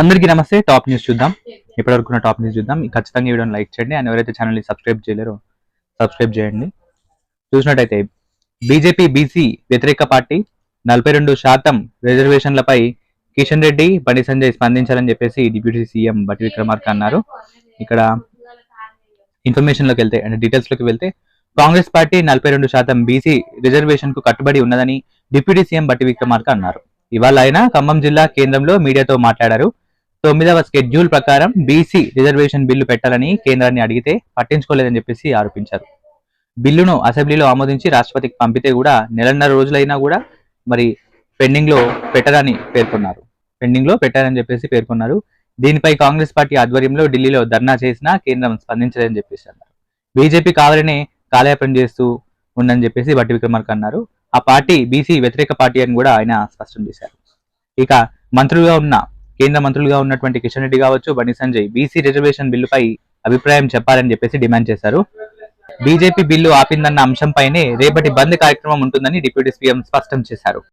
అందరికీ నమస్తే top news చూద్దాం. ఇప్పటివరకు టాప్ న్యూస్ చూద్దాం. ఖచ్చితంగా వీడియోని లైక్ చేయండి. అండ్ ఎవరైతే ఛానల్ని సబ్స్క్రైబ్ చేయలేరో సబ్స్క్రైబ్ చేయండి. చూసినట్టయితే బీజేపీ బీసీ వ్యతిరేక పార్టీ నలభై రెండు శాతం రిజర్వేషన్లపై కిషన్ రెడ్డి బండి సంజయ్ స్పందించాలని చెప్పేసి డిప్యూటీ సీఎం బట్టి విక్రమార్క అన్నారు. ఇక్కడ ఇన్ఫర్మేషన్లోకి వెళ్తే అంటే డీటెయిల్స్లోకి వెళ్తే కాంగ్రెస్ పార్టీ నలభై రెండు శాతం బీసీ రిజర్వేషన్కు కట్టుబడి ఉన్నదని డిప్యూటీ సీఎం బట్టి విక్రమార్క అన్నారు. ఇవాళ ఆయన ఖమ్మం జిల్లా కేంద్రంలో మీడియాతో మాట్లాడారు. తొమ్మిదవ స్కెడ్యూల్ ప్రకారం బీసీ రిజర్వేషన్ బిల్లు పెట్టాలని కేంద్రాన్ని అడిగితే పట్టించుకోలేదని చెప్పేసి ఆరోపించారు. బిల్లును అసెంబ్లీలో ఆమోదించి రాష్ట్రపతికి పంపితే కూడా నెలన్నర రోజులైనా కూడా మరి పెండింగ్లో పెట్టరని పేర్కొన్నారు. పెండింగ్లో పెట్టారని చెప్పేసి పేర్కొన్నారు. దీనిపై కాంగ్రెస్ పార్టీ ఆధ్వర్యంలో ఢిల్లీలో ధర్నా చేసినా కేంద్రం స్పందించలేదని చెప్పేసి అన్నారు. బీజేపీ కావాలనే కాలయాపన చేస్తూ ఉందని చెప్పేసి బట్టి విక్రమార్క అన్నారు. ఆ పార్టీ బీసీ వ్యతిరేక పార్టీ అని కూడా ఆయన స్పష్టం చేశారు. ఇక మంత్రులుగా ఉన్న కేంద్ర మంత్రులుగా ఉన్నటువంటి కిషన్ రెడ్డి కావచ్చు బండి సంజయ్ బీసీ రిజర్వేషన్ బిల్లుపై అభిప్రాయం చెప్పాలని చెప్పేసి డిమాండ్ చేశారు. బీజేపీ బిల్లు ఆపిందన్న అంశంపైనే రేపటి బంద్ కార్యక్రమం ఉంటుందని డిప్యూటీ సీఎం స్పష్టం చేశారు.